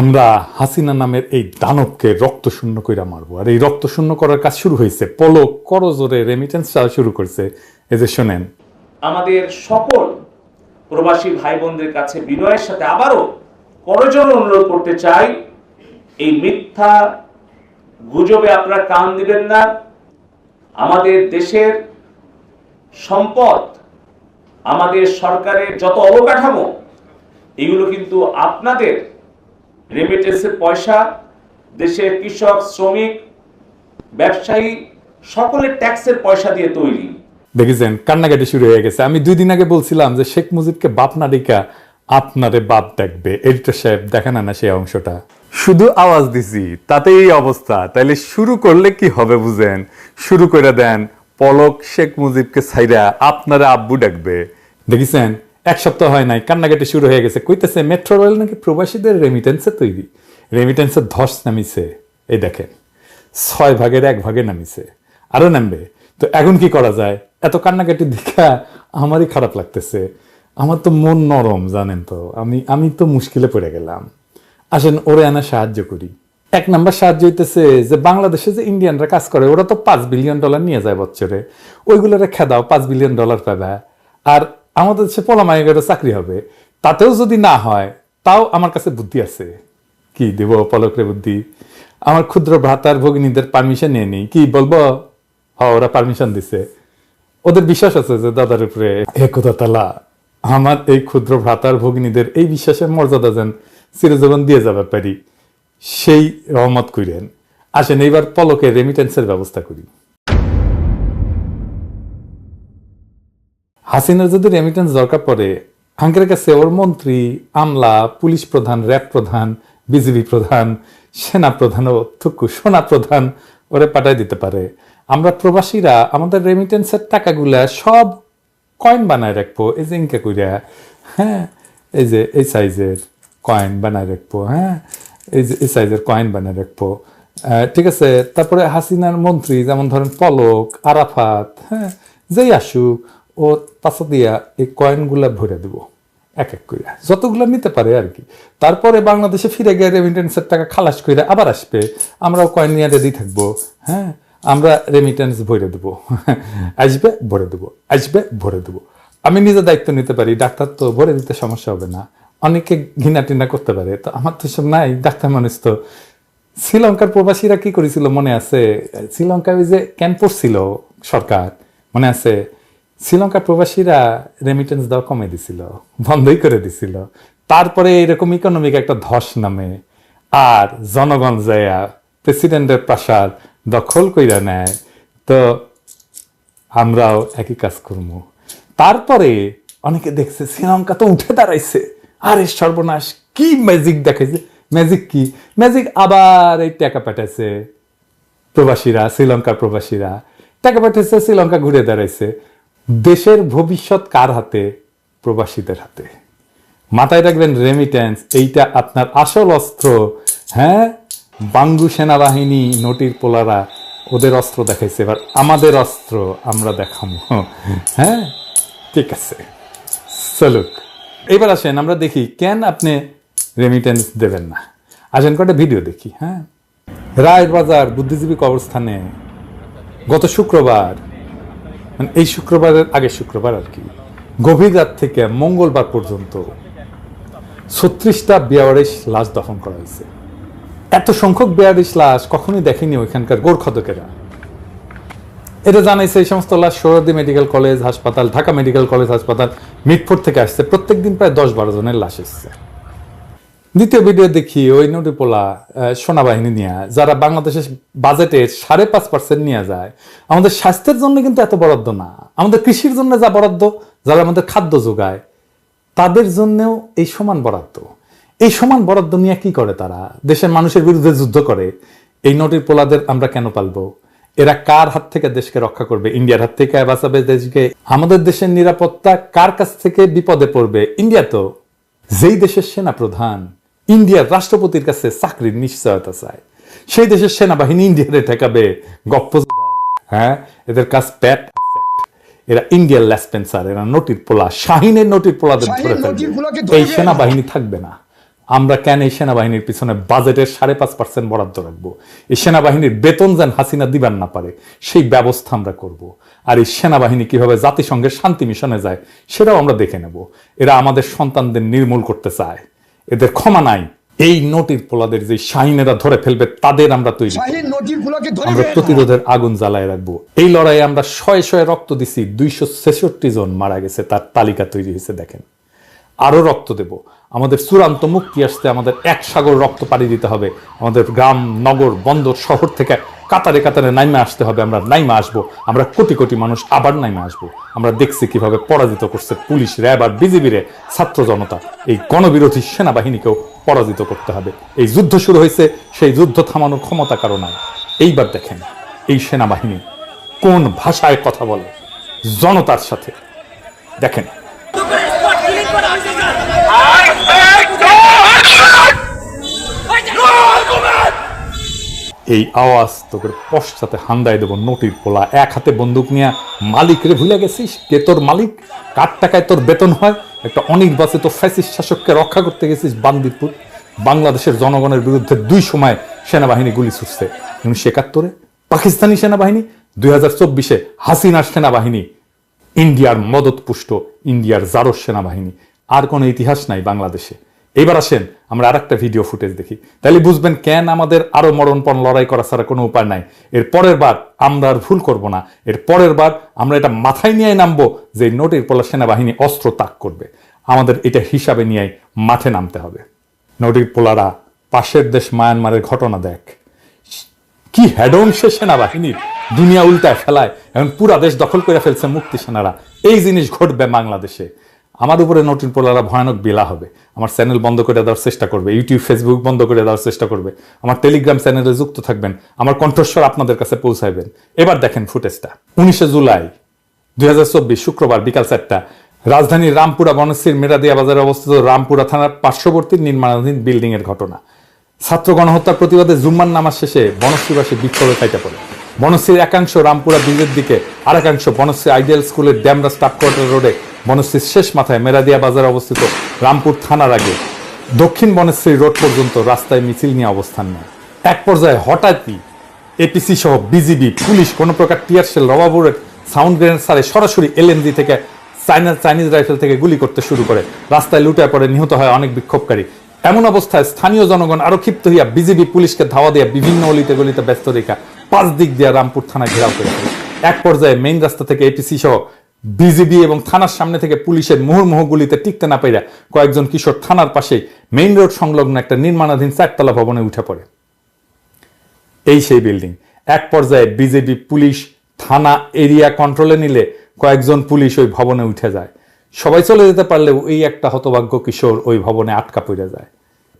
আমরা হাসিনা নামের এই দানবকে রক্ত শূন্য কইরা মারবো। আর এই রক্ত শূন্য করার কাজ শুরু হয়েছে। পলক করজোরে রেমিটেন্স চাওয়া শুরু করছে। এই যে শোনেন। আমাদের সকল প্রবাসী ভাই বোনদের কাছে বিনয়ের সাথে আবারও করজন অনুরোধ করতে চাই, এই মিথ্যা গুজবে আপনারা কান দিবেন না। আমাদের দেশের সম্পদ, আমাদের সরকারের যত অবকাঠামো, এগুলো কিন্তু আপনাদের রেমিটেন্সের পয়সা দেশের কৃষক শ্রমিক ব্যবসায়ী সকলের ট্যাক্সের পয়সা দিয়ে তৈরি। দেখেছেন কান্নাকাটি শুরু হয়ে গেছে। আমি দুই দিন আগে বলছিলাম যে শেখ মুজিবকে বাপ না ডিকা আপনারে বাপ দেখবে। এডিটর সাহেব দেখে না না সেই অংশটা? শুধু আওয়াজ দিছি তাতে এই অবস্থা। তাইলে শুরু করলে কি হবে বুঝেন? শুরু করে দেন পলক শেখ মুজিবকে ছাইরা আপনারা আব্বু ডাকবে দেখেছেন এক সপ্তাহ হয় নাই, কান্নাকাটি শুরু হয়ে গেছে। কইতেছে, মেট্রো রেল নাকি প্রবাসীদের রেমিটেন্সে তৈরি? রেমিটেন্সের ধস নামিছে। এই দেখেন, ছয় ভাগের এক ভাগে নামিছে। আরও নামবে, তো এখন কি করা যায়? এত কান্নাকাটি দেখা আমারই খারাপ লাগতেছে। আমার তো মন নরম, জানেন তো। আমি আমি তো মুশকিলে পড়ে গেলাম। আসেন, ওরে আনা সাহায্য করি। এক নাম্বার সাহায্য হইতেছে যে, বাংলাদেশে যে ইন্ডিয়ানরা কাজ করে, ওরা তো পাঁচ বিলিয়ন ডলার নিয়ে যায় বছরে ওইগুলোরে খেদাও, পাঁচ বিলিয়ন ডলার পাবে। আর আমাদের দেশে পলামাইগেরও চাকরি হবে। তাতেও যদি না হয়, তাও আমার কাছে বুদ্ধি আছে। কি দেব পলকরে বুদ্ধি? আমার ক্ষুদ্র ভ্রাতার ভগিনীদের পারমিশন নিয়ে নিই। কি বলব? হ, ওরা পারমিশন দিছে। ওদের বিশ্বাস আছে যে দাদার উপরে হে কোথা তালা আমার এই ক্ষুদ্র ভ্রাতার ভগিনীদের এই বিশ্বাসের মর্যাদা যেন চিরজীবন দিয়ে যাবে পারি। সেই রহমত করিলেন আসেন এইবার পলকে রেমিটেন্সের ব্যবস্থা করি। হাসিনার যদি রেমিটেন্স দরকার পড়ে আঙ্কের কাছে ওর মন্ত্রী, আমলা, পুলিশ প্রধান র্যাব প্রধান বিজিবি প্রধান, সেনা প্রধান ও থুকু সোনা প্রধান ওরে পাঠাই দিতে পারে। আমরা প্রবাসীরা আমাদের রেমিটেন্সের টাকাগুলা সব কয়েন বানায় রাখব। এই যে ইনকা কইরা হ্যাঁ এই যে এই সাইজের কয়েন বানায় রাখব হ্যাঁ এই যে এই সাইজের কয়েন বানায় রাখব। ঠিক আছে, তারপরে হাসিনার মন্ত্রী, যেমন ধরেন পলক, আরাফাত হ্যাঁ যেই আসুক ও পাশা দিয়া এই কয়েনগুলা ভরে দেব, এক এক করে যতগুলো নিতে পারে আর কি তারপরে বাংলাদেশে ফিরে গিয়ে রেমিটেন্সের টাকা খালাস করে আবার আসবে। আমরাও কয়েন নিয়ে রেডি থাকব হ্যাঁ? আমরা রেমিটেন্স ভরে দেবো, আসবে, ভরে দেবো, আসবে, ভরে দেবো। আমি নিজে দায়িত্ব নিতে পারি, ডাক্তার তো ভরে দিতে সমস্যা হবে না। অনেকে ঘৃণা টিনা করতে পারে, তো আমার তো সব নাই, ডাক্তার মানুষ তো। শ্রীলঙ্কার প্রবাসীরা কি করেছিল মনে আছে? শ্রীলঙ্কায় যে ক্যাম্প ছিল সরকার, মনে আছে? শ্রীলঙ্কার প্রবাসীরা রেমিটেন্স দেওয়া কমে দিছিল, বন্ধই করে দিছিল। তারপরে এরকম ইকোনমিক একটা ধস নামে, আর জনগণ যায়া প্রেসিডেন্টের প্রাসাদ দখল কইরা নেয়। তো আমরাও একই কাজ করব তারপরে অনেকে দেখছে শ্রীলঙ্কা তো উঠে দাঁড়াইছে। আরে সর্বনাশ, কি ম্যাজিক দেখাইছে? ম্যাজিক কি? ম্যাজিক আবার এই টাকা পাঠাইছে প্রবাসীরা, শ্রীলঙ্কার প্রবাসীরা। টাকা পাঠাইছে, শ্রীলঙ্কা ঘুরে দাঁড়াইছে। দেশের ভবিষ্যৎ কার হাতে? প্রবাসীদের হাতে। মাথায় রাখবেন রেমিটেন্স এইটা আপনার আসল অস্ত্র। হ্যাঁ? বাঙ্গু সেনাবাহিনী, নটির পোলারা, ওদের অস্ত্র দেখাইছে। এবার আমাদের অস্ত্র আমরা দেখাবো হ্যাঁ? ঠিক আছে। চলুক এবার আসেন, আমরা দেখি, কেন আপনি রেমিটেন্স দেবেন না? আসেন কটা ভিডিও দেখি হ্যাঁ? রায়ের বাজার বুদ্ধিজীবী কবরস্থানে গত শুক্রবার মানে এই শুক্রবারের আগে শুক্রবার আর কি। গভীর রাত থেকে মঙ্গলবার পর্যন্ত ছত্রিশটা বেয়ারিশ লাশ দফন করা হয়েছে। এত সংখ্যক বেয়ারিশ লাশ কখনোই দেখেনি ওইখানকার গোরখদকেরা। এটা জানাইছে এই সমস্ত লাশ সৌরদী মেডিকেল কলেজ হাসপাতাল, ঢাকা মেডিকেল কলেজ হাসপাতাল মিটফোর্ড থেকে আসছে। প্রত্যেক দিন প্রায় দশ বারো জনের লাশ এসছে। দ্বিতীয় ভিডিও দেখি ওই নটিপোলা সেনাবাহিনী নিয়ে, যারা বাংলাদেশের বাজেটের সাড়ে পাঁচ পার্সেন্ট নিয়ে যায়। আমাদের স্বাস্থ্যের জন্য কিন্তু এত বরাদ্দ না। আমাদের কৃষির জন্য যা বরাদ্দ, যারা আমাদের খাদ্য যোগায়, তাদের জন্যও এই সমান বরাদ্দ। এই সমান বরাদ্দ নিয়ে কি করে তারা? দেশের মানুষের বিরুদ্ধে যুদ্ধ করে। এই নটির পোলাদের আমরা কেন পালবো? এরা কার হাত থেকে দেশকে রক্ষা করবে? ইন্ডিয়ার হাত থেকে বাঁচাবে দেশকে? আমাদের দেশের নিরাপত্তা কার কাছ থেকে বিপদে পড়বে? ইন্ডিয়া তো যেই দেশের সেনা প্রধান ইন্ডিয়ার রাষ্ট্রপতির কাছে চাকরির নিশ্চয়তা চায় সেই দেশের সেনাবাহিনী ইন্ডিয়ারে ঠেকাবে গপ্প হ্যাঁ এদের কাজ প্যাট এরা ইন্ডিয়ার ল্যাসপেন্সার এরা নটির পোলা শাহিনের নটির পোলাদের ধরে ফেলবে এই সেনাবাহিনী থাকবে না। আমরা কেন এই সেনাবাহিনীর পিছনে বাজেটের সাড়ে পাঁচ পার্সেন্ট বরাদ্দ রাখব? এই সেনাবাহিনীর বেতন যেন হাসিনা দিবার না পারে সেই ব্যবস্থা আমরা করব। আর এই সেনাবাহিনী কীভাবে জাতিসংঘের শান্তি মিশনে যায় সেটাও আমরা দেখে নেব। এরা আমাদের সন্তানদের নির্মূল করতে চায়। এদের ক্ষমা নাই। এই নটির পোলাদের যে শাহিনেরা ধরে ফেলবে তাদের আমরা তৈরি আমরা প্রতিরোধের আগুন জ্বালায় রাখব। এই লড়াইয়ে আমরা শয়ে শয়ে রক্ত দিছি। দুইশো ছেষট্টি জন মারা গেছে তার তালিকা তৈরি হয়েছে দেখেন। আরও রক্ত দেব। আমাদের চূড়ান্ত মুক্তি আসতে আমাদের এক সাগর রক্ত পাড়ি দিতে হবে। আমাদের গ্রাম, নগর, বন্দর, শহর থেকে কাতারে কাতারে নাইমে আসতে হবে। আমরা নাইমে আসব। আমরা কোটি কোটি মানুষ আবার নাইমে আসব। আমরা দেখছি কীভাবে পরাজিত করছে পুলিশ র্যাব আর বিজিবি রে ছাত্র জনতা। এই গণবিরোধী সেনাবাহিনীকেও পরাজিত করতে হবে। এই যুদ্ধ শুরু হয়েছে, সেই যুদ্ধ থামানোর ক্ষমতা কারও নাই। এইবার দেখেন, এই সেনাবাহিনী কোন ভাষায় কথা বলে জনতার সাথে। দেখেন। এই আওয়াজ তোকে পশ্চাতে হান্দায় দেবো নটির পোলা। এক হাতে বন্দুক নিয়ে মালিক রে ভুলে গেছিস? কে তোর মালিক? কার টাকায় তোর বেতন হয়? একটা অনির্বাচিত ফ্যাসিস্ট শাসককে রক্ষা করতে গেছিস বান্দিরপুর? বাংলাদেশের জনগণের বিরুদ্ধে দুই সময় সেনাবাহিনী গুলি ছুটছে। উনিশশো একাত্তরে পাকিস্তানি সেনাবাহিনী, দুই হাজার চব্বিশে হাসিনার সেনাবাহিনী, ইন্ডিয়ার মদতপুষ্ট, ইন্ডিয়ার জারস সেনাবাহিনী। আর কোনো ইতিহাস নাই বাংলাদেশে। এবার আসেন, আমরা আর একটা ভিডিও ফুটেজ দেখি। তাহলে বুঝবেন কেন আমাদের আরও মরণপণ লড়াই করা ছাড়া কোনো উপায় নাই। এর পরের বার আমরা আর ভুল করব না। এর পরের বার আমরা এটা মাথায় নিয়ে নামবো যে নোটের পলা সেনাবাহিনী অস্ত্র তাক করবে। আমাদের এটা হিসাবে নিয়ে মাঠে নামতে হবে। নোটির পোলারা পাশের দেশ মায়ানমারের ঘটনা দেখ। কি হেডন সে সেনাবাহিনীর। দুনিয়া উল্টায় ফেলায়। এখন পুরা দেশ দখল করে ফেলছে মুক্তি সেনারা। এই জিনিস ঘটবে বাংলাদেশে। আমার উপরে নতুন পোলারা ভয়ানক বিলা হবে। আমার চ্যানেল বন্ধ করে দেওয়ার চেষ্টা করবে ইউটিউব ফেসবুক বন্ধ করে দেওয়ার চেষ্টা করবে, আমার টেলিগ্রাম চ্যানেলে যুক্ত থাকবেন, আমার কণ্ঠস্বর আপনাদের কাছে পৌঁছাইবেন। এবার দেখেন ফুটেজটা উনিশে জুলাই, দুই হাজার চব্বিশ শুক্রবার বিকাল চারটা রাজধানীর রামপুরা বনশ্রীর মেরাদিয়া বাজারে অবস্থিত রামপুরা থানার পার্শ্ববর্তী নির্মাণাধীন বিল্ডিং এর ঘটনা। ছাত্র গণহত্যার প্রতিবাদে জুম্মার নামাজ শেষে বনশ্রীবাসী বিক্ষোভে খাইতে পড়ে। বনশ্রীর একাংশ রামপুরা ব্রিজের দিকে আর একাংশ বনশ্রী আইডিয়াল স্কুলের ড্যামরা স্টাফ কোয়ার্টার রোডে বনশ্রীর শেষ মাথায় মেরাদিয়া বাজারে অবস্থিত রামপুর থানার আগে দক্ষিণ বনশ্রী রোড পর্যন্ত রাস্তায় মিছিল নিয়ে অবস্থান নেয়। এক পর্যায়ে হঠাৎই এপিসি সহ বিজিবি, পুলিশ, কোনো প্রকার tear shell rubber bullet sound grenade সারে সরাসরি এলএমজি থেকে চাইনা চাইনিজ রাইফেল থেকে গুলি করতে শুরু করে। রাস্তায় লুটায় পড়ে, নিহত হয় অনেক বিক্ষোভকারী। এমন অবস্থায় স্থানীয় জনগণ আরও ক্ষিপ্ত হইয়া বিজেপি পুলিশকে ধাওয়া দিয়ে বিভিন্ন অলিতে গলিতে ব্যস্ত রেখা পাঁচ দিক দিয়ে রামপুর থানা ঘেরাও করে এক পর্যায়ে মেইন রাস্তা থেকে এপিসি সহ বিজিবি এবং থানার সামনে থেকে পুলিশের মুহুর্মুহু গুলিতে টিকতে না পেরে কয়েকজন কিশোর থানার পাশেই মেইন রোড সংলগ্ন একটা নির্মাণাধীন চারতলা ভবনে উঠে পড়ে। এই সেই বিল্ডিং। এক পর্যায়ে বিজেপি পুলিশ থানা এরিয়া কন্ট্রোলে নিলে কয়েকজন পুলিশ ওই ভবনে উঠে যায়। সবাই চলে যেতে পারলেও এই একটা হতভাগ্য কিশোর ওই ভবনে আটকা পড়ে যায়।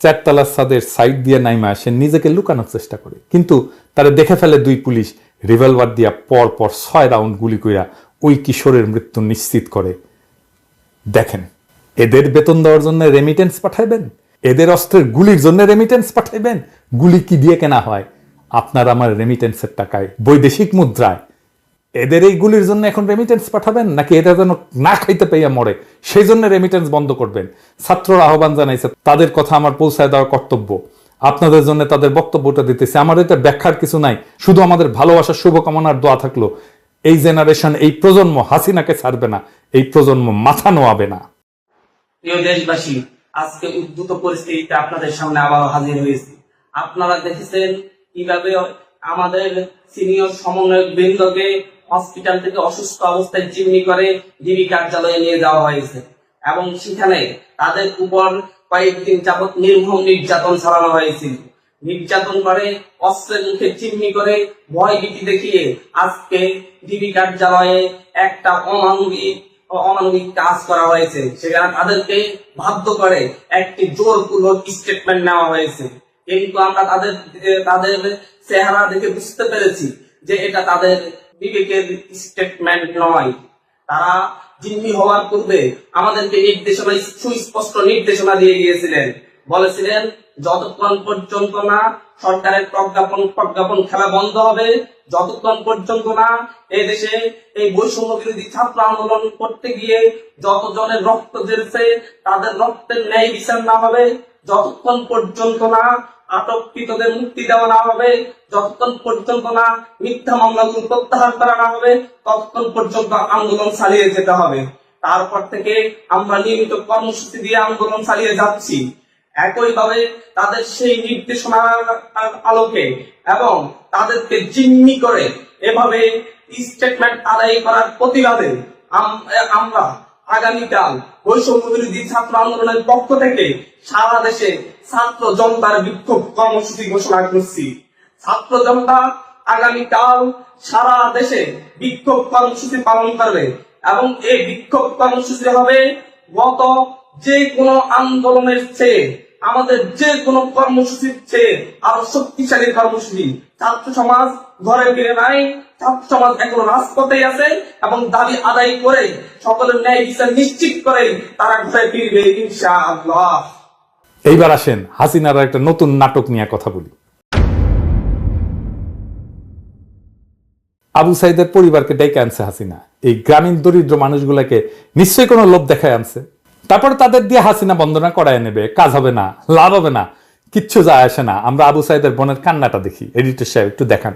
চারতলার ছাদের সাইড দিয়ে নাইমা সে নিজেকে লুকানোর চেষ্টা করে। কিন্তু তারা দেখে ফেলে দুই পুলিশ রিভলভার দিয়া পর পর ছয় রাউন্ড গুলি কইরা ওই কিশোরের মৃত্যু নিশ্চিত করে। দেখেন, এদের বেতন দেওয়ার জন্য রেমিটেন্স পাঠাইবেন? এদের অস্ত্রের গুলির জন্য রেমিটেন্স পাঠাইবেন? গুলি কি দিয়ে কেনা হয়? আপনার আমার রেমিটেন্সের টাকায়, বৈদেশিক মুদ্রায়। এদের এই গুলির জন্য এখন রেমিটেন্স পাঠাবেন? নাকি এটা যেন না খাইতে পেয়ে মরে? সেই জন্য রেমিটেন্স বন্ধ করবেন। ছাত্ররা আহ্বান জানাইছে, তাদের কথা আমার পৌঁছায় দেওয়ার কর্তব্য। আপনাদের জন্য তাদের বক্তব্যটা দিতেছে। আমার এটা ব্যাখ্যার কিছু নাই। শুধু আমাদের ভালোবাসার শুভকামনার দোয়া থাকল। এই জেনারেশন, এই প্রজন্ম হাসিনাকে ছাড়বে না, এই প্রজন্ম মাথা নোয়াবে না। প্রিয় দেশবাসী, আজকে উদ্ভূত পরিস্থিতিতে আপনাদের সামনে আবার হাজির হয়েছি। আপনারা দেখেছেন কীভাবে আমাদের সিনিয়র সমন্বয়ক বৃন্দকে হসপিটাল থেকে অসুস্থ অবস্থায় জিম্মি করে ডিবি কার্যালয়ে নিয়ে যাওয়া হয়েছে এবং সেখানে তাদের উপর কয়েকদিন যাবৎ নির্মম নির্যাতন চালানো হয়েছিল। নির্যাতন করে, অস্ত্রের মুখে চিমনি করে, ভয় ভীতি দেখিয়ে আজকে ডিবি কার্যালয়ে একটা অমানবিক অমানবিক কাজ করা হয়েছে। সেখানে তাদেরকে বাধ্য করে একটি জোরপূর্বক স্টেটমেন্ট নেওয়া হয়েছে। কিন্তু আমরা তাদের তাদের চেহারা দেখে বুঝতে পেরেছি যে এটা তাদের বিবেকের স্টেটমেন্ট নয়। তারা জিম্মি হওয়ার পূর্বে আমাদেরকে নির্দেশনা, সুস্পষ্ট নির্দেশনা দিয়ে গিয়েছিলেন। বলেছিলেন যতক্ষণ পর্যন্ত না সরকারের প্রজ্ঞাপন প্রজ্ঞাপন খেলা বন্ধ হবে, যতক্ষণ পর্যন্ত না এই দেশে এই বৈষম্য বিরোধী ছাত্র আন্দোলন করতে গিয়ে যত জনের রক্ত ঝরেছে তাদের রক্তের ন্যায় বিচার না হবে, যতক্ষণ পর্যন্ত না আটককৃতদের মুক্তি দেওয়া না হবে, যতক্ষণ পর্যন্ত না মিথ্যা মামলাগুলো প্রত্যাহার করা না হবে, ততক্ষণ পর্যন্ত আন্দোলন চালিয়ে যেতে হবে। তারপর থেকে আমরা নিয়মিত কর্মসূচি দিয়ে আন্দোলন চালিয়ে যাচ্ছি। একইভাবে তাদের সেই নির্দেশনার আলোকে এবং তাদেরকে জিম্মি করে এভাবে স্টেটমেন্ট আদায় করার প্রতিবাদে আমরা আগামীকাল বৈষম্য ছাত্র আন্দোলনের পক্ষ থেকে সারা দেশে ছাত্র জনতার বিক্ষোভ কর্মসূচি ঘোষণা করছি। ছাত্র জনতা আগামীকাল সারা দেশে বিক্ষোভ কর্মসূচি পালন করবে এবং এই বিক্ষোভ কর্মসূচি হবে গত যে কোনো আন্দোলনের চেয়ে আমাদের যে কোনো কর্মসূচির চেয়ে আরও শক্তিশালী কর্মসূচি ছাত্র সমাজ ঘরে ফিরে নাই, ছাত্র সমাজ এখন রাজপথে আছে এবং দাবি আদায় করে সকলের ন্যায় বিচার নিশ্চিত করে তারা ঘরে ফিরবে ইনশাআল্লাহ। এইবার আসেন হাসিনার একটা নতুন নাটক নিয়ে কথা বলি। আবু সাইদের পরিবারকে ডেকে আনছে হাসিনা। এই গ্রামীণ দরিদ্র মানুষগুলাকে নিশ্চয়ই কোনো লোভ দেখায় আনছে। তারপর তাদের দিয়ে হাসিনা বন্দনা করায় নেবে, কাজ হবে না, লাভ হবে না, কিচ্ছু যায় আসে না। আমরা আবু সাইদের বোনের কান্নাটা দেখি। এডিটর সাহেব, একটু দেখান।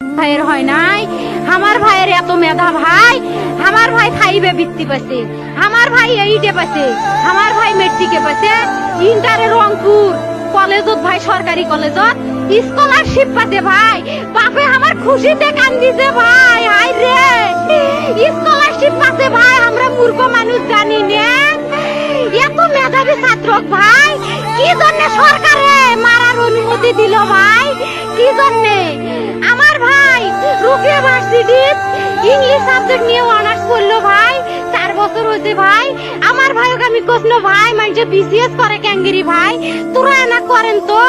ভাইয়ের হয় নাই। আমার ভাইয়ের এত মেধা ভাই, আমার ভাই বৃত্তি আমার ভাই এইটে আমার ভাই মেট্রিকে ইন্টারে রংপুর কলেজত ভাই, সরকারি কলেজত স্কলারশিপ পাচ্ছে ভাই। বাপে আমার খুশিতে কান্দিছে ভাই হাই রে স্কলারশিপ পাচ্ছে ভাই, আমরা মূর্খ মানুষ জানি না। এত মেধাবী ছাত্র ভাই, কি জন্য সরকারে মারার অনুমতি দিল ভাই? কি জন্য? আমার ভাই রুকিয়া ভার্সিটি ইংলিশ সাবজেক্ট নিয়ে অনার্স করল ভাই চার বছর হয়েছে ভাই। আমার ভাইকে আমি কৃষ্ণ ভাই মানে বিসিএস করে ক্যাঙ্গেরি ভাই। তোরা না করেন তো।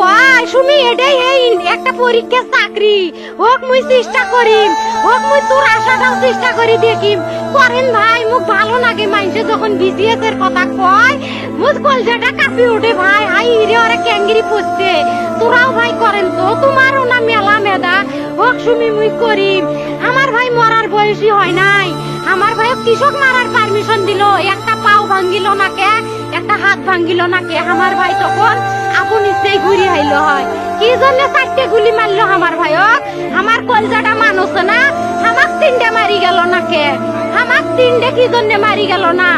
কয় শুনি এটাই এই একটা পরীক্ষা চাকরি। হোক মুই চেষ্টা করিম। হোক মুই তোর আশাটাও চেষ্টা করি দেখিম। করেন ভাই মুখ ভালো লাগে মাইনছে যখন বিসিএস এর কথা কয়। মুখ কলজাটা কাঁপি ওঠে ভাই। হাই হিরে ওরা ক্যাঙ্গেরি পড়ছে তোরাও ভাই করেন তো। তোমারও না মেলা মেদা হোক সুমি, মুই করিম। আমার ভাই মরার বয়সী হয় নাই। আমার ভাই কৃষক মারার পারমিশন দিল। একটা পাও ভাঙ্গিল না কে? একটা হাত ভাঙ্গিল না কে? আমার ভাই তখন আপন ইচ্ছেই ঘুরি আইলো হয়। কি জন্য চারটে গুলি মারলো আমার ভাইক আমার কলজাটা মানুষ না। আমাক তিনটে মারি গেল না কে? আমাক তিনটে কি জন্য মারি গেল না?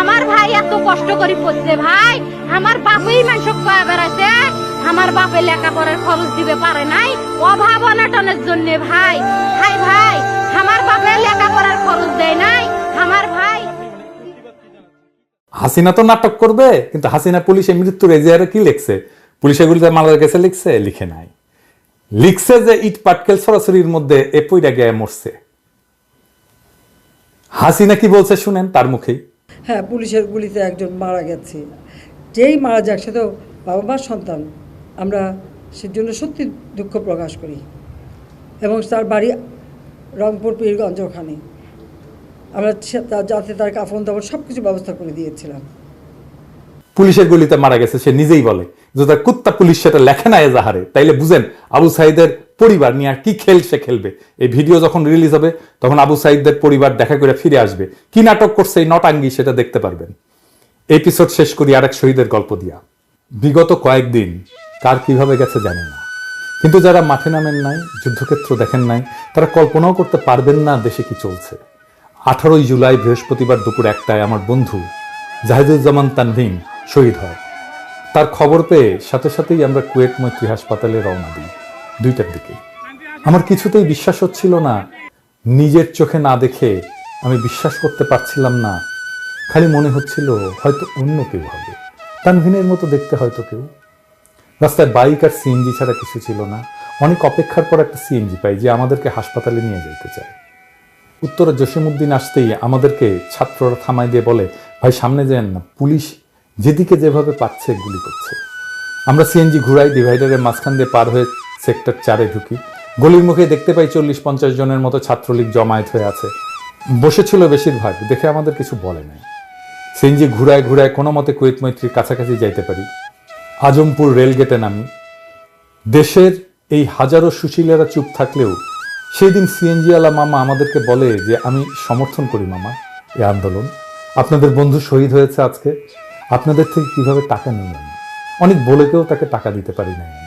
আমার ভাই এত কষ্ট করে পড়ছে ভাই। আমার বাপই মানুষ কয়ে বেড়াচ্ছে আমার বাপে লেখাপড়ার খরচ দিবে পারে নাই। অভাব অনাটনের জন্য ভাই। ভাই ভাই আমার বাপে লেখাপড়ার খরচ দেয় নাই। আমার ভাই। হাসিনা তো নাটক করবে কিন্তু হাসিনা পুলিশে মৃত্যুর এজিয়ারে কি লিখছে? পুলিশ এগুলিতে মালার কাছে লিখছে লিখে নাই। লিখছে যে ইট পাটকেল সরাসরির মধ্যে এ পইরা গিয়ে মরছে। হাসিনা কি বলছে শুনেন তার মুখেই। হ্যাঁ পুলিশের গুলিতে একজন মারা গেছে। যেই মারা যাক সে তো বাবা মার সন্তান। আমরা সেজন্য সত্যি দুঃখ প্রকাশ করি। এবং তার বাড়ি রংপুর, পীরগঞ্জ ওখানে। আমরা যাতে তার কাফন, দাফন সব কিছু ব্যবস্থা করে দিয়েছিলাম। পুলিশের গুলিতে মারা গেছে, সে নিজেই বলে। যে তার কুত্তা পুলিশ সেটা লেখে না এজাহারে, তাইলে বুঝেন আবু সাইদের পরিবার নিয়ে আর কি খেল সে খেলবে। এই ভিডিও যখন রিলিজ হবে, তখন আবু সাইদদের পরিবার দেখা করে ফিরে আসবে। কি নাটক করছে এই নটাঙ্গি সেটা দেখতে পারবেন। এপিসোড শেষ করি, আরেক শহীদের গল্প দিয়া। বিগত কয়েকদিন কার কীভাবে গেছে জানি না। কিন্তু যারা মাঠে নামেন নাই, যুদ্ধক্ষেত্র দেখেন নাই, তারা কল্পনাও করতে পারবেন না দেশে কি চলছে। আঠারোই জুলাই বৃহস্পতিবার দুপুর একটায় আমার বন্ধু জাহিদুজ্জামান তানভীম শহীদ হয়। তার খবর পেয়ে সাথে সাথেই আমরা কুয়েট মৈত্রী হাসপাতালে রওনা দিই, দুইটার দিকে। আমার কিছুতেই বিশ্বাস হচ্ছিল না, নিজের চোখে না দেখে আমি বিশ্বাস করতে পারছিলাম না। খালি মনে হচ্ছিল হয়তো অন্য কেউ হবে। তানভিনের মতো দেখতে হয়তো কেউ রাস্তায় বাইক আর সিএনজি ছাড়া কিছু ছিল না। অনেক অপেক্ষার পর একটা সিএনজি পাই যে আমাদেরকে হাসপাতালে নিয়ে যেতে চায়। উত্তরে জসিমুদ্দিন আসতেই আমাদেরকে ছাত্ররা থামাই দিয়ে বলে, ভাই, সামনে যেন না, পুলিশ যেদিকে যেভাবে পাচ্ছে গুলি করছে। আমরা সিএনজি ঘুরাই, ডিভাইডারের মাঝখান দিয়ে পার হয়ে সেক্টর চারে ঢুকি। গলির মুখে দেখতে পাই চল্লিশ, পঞ্চাশ জনের মতো ছাত্রলীগ জমায়েত হয়ে আছে। বসেছিল বেশিরভাগ, দেখে আমাদের কিছু বলে নাই। সিএনজি ঘুরায় ঘুরায় কোনো মতে কুয়েত মৈত্রীর কাছাকাছি যাইতে পারি। আজমপুর রেলগেটে নামি। দেশের এই হাজারো সুশীলেরা চুপ থাকলেও সেই দিন সিএনজিওয়ালা মামা আমাদেরকে বলে যে, আমি সমর্থন করি মামা এই আন্দোলন। আপনাদের বন্ধু শহীদ হয়েছে আজকে। আপনাদের থেকে কীভাবে টাকা নিই আমি? অনেক বলে কেউ তাকে টাকা দিতে পারি না আমি।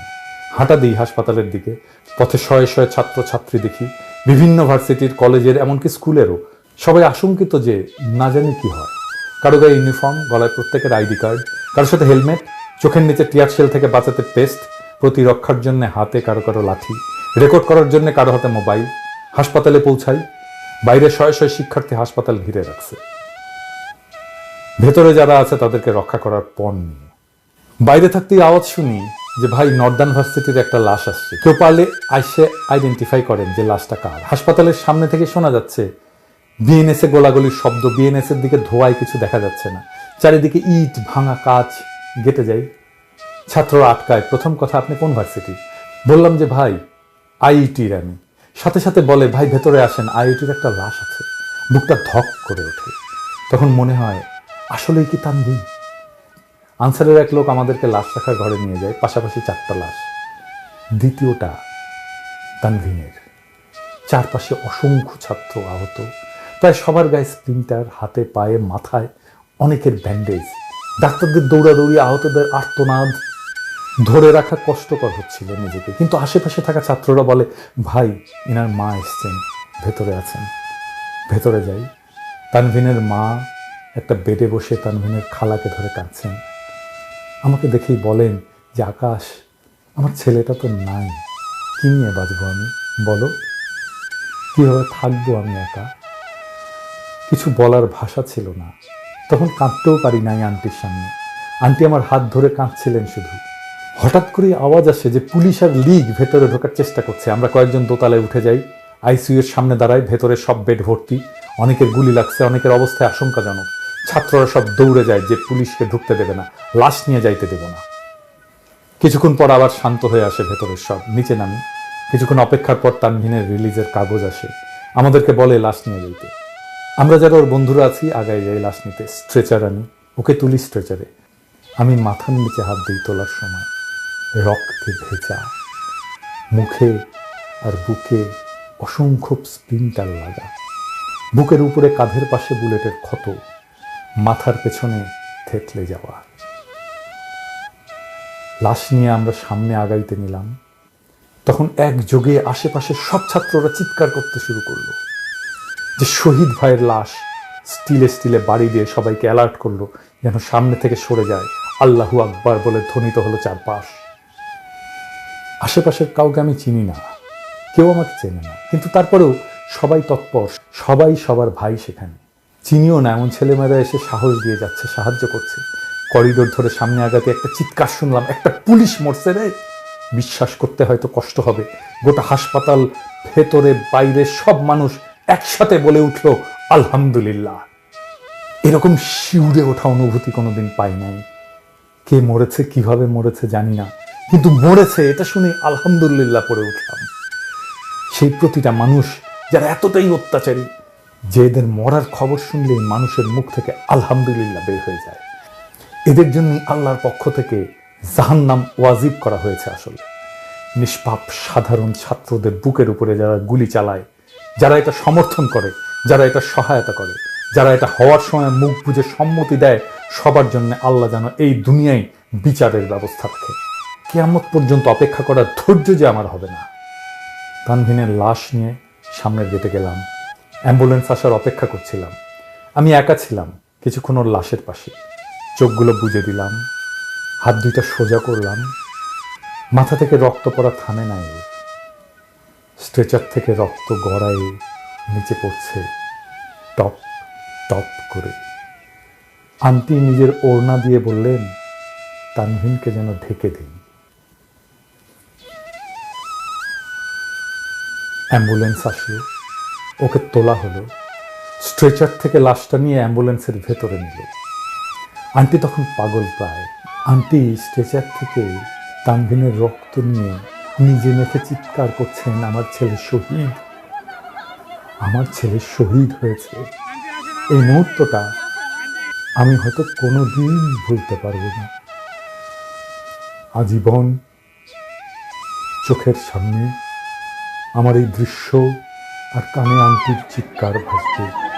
হাঁটা দিই হাসপাতালের দিকে। পথে শয়ে শয়ে ছাত্র ছাত্রী দেখি। বিভিন্ন ভার্সিটির কলেজের, এমনকি স্কুলেরও। সবাই আশঙ্কিত যে, না জানি কি হয়। কারও গায়ে ইউনিফর্ম, গলায় প্রত্যেকের আইডি কার্ড কারোর সাথে হেলমেট চোখের নিচে টিয়ার শেল থেকে বাঁচাতে পেস্ট প্রতিরক্ষার জন্য হাতে কারও কারও লাঠি রেকর্ড করার জন্য কারও হাতে মোবাইল হাসপাতালে পৌঁছাই, বাইরে শয়ে শয়ে শিক্ষার্থী হাসপাতাল ঘিরে রাখছে। ভেতরে যারা আছে তাদেরকে রক্ষা করার পণ নিয়ে। বাইরে থাকতেই আওয়াজ শুনি যে ভাই নর্দার্ন ভার্সিটির একটা লাশ আসছে। কেউ পারলে আইসে আইডেন্টিফাই করেন যে লাশটা কার। হাসপাতালের সামনে থেকে শোনা যাচ্ছে বিএনএসএ গোলাগুলির শব্দ। বিএনএস এর দিকে ধোয়ায় কিছু দেখা যাচ্ছে না। চারিদিকে ইট, ভাঙা কাজ গেটে যাই। ছাত্ররা আটকায়। প্রথম কথা, আপনি কোন ভার্সিটি? বললাম যে, ভাই, আইইটির আমি। সাথে সাথে বলে, ভাই, ভেতরে আসেন আইআইটির একটা লাশ আছে। বুকটা ধক করে ওঠে। তখন মনে হয়, আসলেই কি তানভীর? আনসারের এক লোক আমাদেরকে লাশ রাখার ঘরে নিয়ে যায়, পাশাপাশি চারটা লাশ। দ্বিতীয়টা তানভিনের চারপাশে অসংখ্য ছাত্র আহত। প্রায় সবার গায়ে স্প্রিন্টার হাতে, পায়ে, মাথায় অনেকের ব্যান্ডেজ। ডাক্তারদের দৌড়াদৌড়ি আহতদের আর্তনাদ ধরে রাখা কষ্টকর হচ্ছিল নিজেকে। কিন্তু আশেপাশে থাকা ছাত্ররা বলে, ভাই এনার মা এসছেন, ভেতরে আছেন। ভেতরে যাই। তানভিনের মা একটা বেডে বসে তানভিনের খালাকে ধরে কাঁদছেন। আমাকে দেখেই বলেন যে, আকাশ, আমার ছেলেটা তো নাই। কি নিয়ে বাঁচবো আমি? বলো, কীভাবে থাকব আমি একা? কিছু বলার ভাষা ছিল না। তখন কাঁদতেও পারি নাই আন্টির সামনে। আন্টি আমার হাত ধরে কাঁদছিলেন শুধু। হঠাৎ করে আওয়াজ আসে যে পুলিশ আর লিগ ভেতরে ঢোকার চেষ্টা করছে। আমরা কয়েকজন দোতলায় উঠে যাই। আইসিইউ এর সামনে দাঁড়াই, ভেতরে সব বেড ভর্তি। অনেকের গুলি লাগছে, অনেকের অবস্থায় আশঙ্কাজনক। ছাত্ররা সব দৌড়ে যায় যে পুলিশকে ঢুকতে দেবে না, লাশ নিয়ে যাইতে দেব না। কিছুক্ষণ পর আবার শান্ত হয়ে আসে ভেতরের সব, নিচে নামি। কিছুক্ষণ অপেক্ষার পর তানভিনের রিলিজের কাগজ আসে। আমাদেরকে বলে লাশ নিয়ে যাইতে। আমরা যারা ওর বন্ধুরা আছি আগায় যাই, লাশ নিতে। স্ট্রেচার আনি। ওকে তুলি স্ট্রেচারে আমি মাথার নিচে হাত দিই তোলার সময়। রক্তে ভেজা। মুখে আর বুকে অসংখ্য স্প্লিন্টার লাগা। বুকের উপরে কাঁধের পাশে বুলেটের ক্ষত। মাথার পেছনে থেতলে যাওয়া। লাশ নিয়ে আমরা সামনে আগাইতে নিলাম। তখন একযোগে আশেপাশের সব ছাত্ররা চিৎকার করতে শুরু করল। যে শহীদ ভাইয়ের লাশ স্টিলে স্টিলে বাড়ি দিয়ে সবাইকে অ্যালার্ট করল, যেন সামনে থেকে সরে যায়। আল্লাহু আকবার বলে ধ্বনিত হলো চারপাশ। আশেপাশের কাউকে আমি চিনি না, কেউ আমাকে চেনে না। কিন্তু তারপরেও সবাই তৎপর, সবাই সবার ভাই সেখানে। চিনিও না, এমন ছেলেমেয়েরা এসে সাহস দিয়ে যাচ্ছে, সাহায্য করছে। করিডোর ধরে সামনে আগাতে একটা চিৎকার শুনলাম, একটা পুলিশ মরছে রে! বিশ্বাস করতে হয়তো কষ্ট হবে। গোটা হাসপাতাল, ভেতরে, বাইরে সব মানুষ একসাথে বলে উঠল, আলহামদুলিল্লাহ। এরকম শিউরে ওঠা অনুভূতি কোনোদিন পাই নাই। কে মরেছে, কীভাবে মরেছে জানি না। কিন্তু মরেছে, এটা শুনে আলহামদুলিল্লাহ পড়ে উঠলাম। সেই প্রতিটা মানুষ যারা এতটাই অত্যাচারী যে এদের মরার খবর শুনলেই মানুষের মুখ থেকে আলহামদুলিল্লাহ বের হয়ে যায়। এদের জন্য আল্লাহর পক্ষ থেকে জাহান্নাম ওয়াজিব করা হয়েছে আসলে। নিষ্পাপ সাধারণ ছাত্রদের বুকের উপরে যারা গুলি চালায় যারা এটা সমর্থন করে, যারা এটা সহায়তা করে, যারা এটা হওয়ার সময় মুখ বুঝে সম্মতি দেয়, সবার জন্য আল্লাহ যেন এই দুনিয়ায় বিচারের ব্যবস্থা রাখে। কেয়ামত পর্যন্ত অপেক্ষা করার ধৈর্য যে আমার হবে না। তানভিনের লাশ নিয়ে সামনের গেটে গেলাম। অ্যাম্বুলেন্স আসার অপেক্ষা করছিলাম। আমি একা ছিলাম, কিছুক্ষণ ওর লাশের পাশে। চোখগুলো বুজে দিলাম। হাত দুইটা সোজা করলাম। মাথা থেকে রক্ত পড়া থামে নাই ওর। স্ট্রেচার থেকে রক্ত গড়ায়ে নিচে পড়ছে। টপ টপ করে। আন্টি নিজের ওড়না দিয়ে বললেন, তানভিনকে যেন ঢেকে দিন। অ্যাম্বুলেন্স আসলো। ওকে তোলা হলো। স্ট্রেচার থেকে লাশটা নিয়ে অ্যাম্বুলেন্সের ভেতরে নিল। আন্টি তখন পাগল প্রায়। আন্টি স্ট্রেচার থেকে তানভিনের রক্ত নিয়ে নিজে মেখে চিৎকার করছেন আমার ছেলে শহীদ। আমার ছেলে শহীদ হয়েছে। এই মুহূর্তটা আমি হয়তো কোনো দিন ভুলতে পারব না। আজীবন চোখের সামনে আমার এই দৃশ্য আর কানে আন্টির চিৎকার ভাসবে।